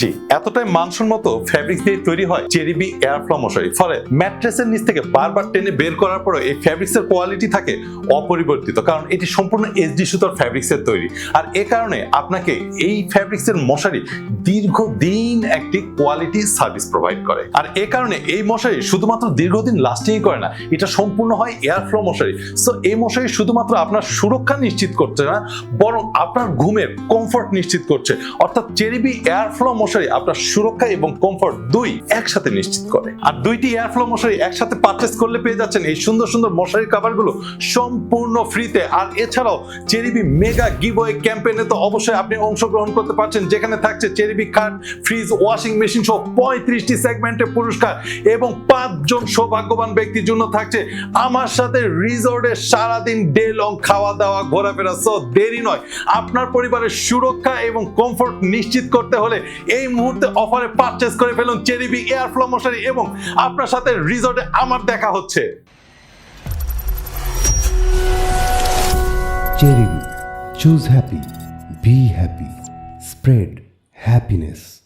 জি, এতটাই মানসম্মত ফ্যাব্রিক দিয়ে তৈরি হয় চেরিবি এয়ারফ্লো মশারি ফলে ম্যাট্রেসের নিচ থেকে বারবার টেনে বের করার পরে এই ফ্যাব্রিক্সের কোয়ালিটি থাকে অপরিবর্তিত, কারণ এটি সম্পূর্ণ এইচডি সুতোর ফ্যাব্রিক্সের তৈরি। আর এ কারণে আপনাকে এই ফ্যাব্রিক্সের মশারি দীর্ঘদিন একটি কোয়ালিটি সার্ভিস প্রোভাইড করে। আর এ কারণে এই মশারি শুধুমাত্র দীর্ঘদিন লাস্টিং করে না, এটা সম্পূর্ণ হয় এয়ার এয়ারফ্লো মশারি। সো এই মশারি শুধুমাত্র আপনার সুরক্ষা নিশ্চিত করছে না, বরং আপনার ঘুমের কমফর্ট নিশ্চিত করছে। অর্থাৎ চেরিবি এয়ার এয়ারফ্লো মশারি আপনার সুরক্ষা এবং কমফর্ট দুই একসাথে নিশ্চিত করে। আর দুইটি এয়ারফ্লো মশারি একসাথে পারচেস করলে পেয়ে যাচ্ছেন এই সুন্দর সুন্দর মশারির কাভারগুলো সম্পূর্ণ ফ্রিতে আর এছাড়াও চেরিবি মেগা গিভওয়ে ক্যাম্পেইনে তো অবশ্যই আপনি অংশগ্রহণ করতে পারছেন। যেখানে থাকছে চেরিবি খাট ফ্রিজ ওয়াশিং মেশিন সহ পঁয়ত্রিশটি সেগমেন্টে পুরস্কার এবং পাঁচজন সৌভাগ্যবান ব্যক্তির জন্য থাকছে আমার সাথে রিসোর্টে সারাদিন ডে লং খাওয়া দাওয়া ঘোরাফেরা। সো দেরি নয়। আপনার পরিবারের সুরক্ষা এবং কমফোর্ট নিশ্চিত করতে হলে এই মুহূর্তে অফারে পারচেস করে ফেলুন চেরিবি এয়ার ফ্লো মশারি এবং আপনার সাথে রিসোর্টে আমার দেখা হচ্ছে চেরিবি choose happy be happy spread happiness.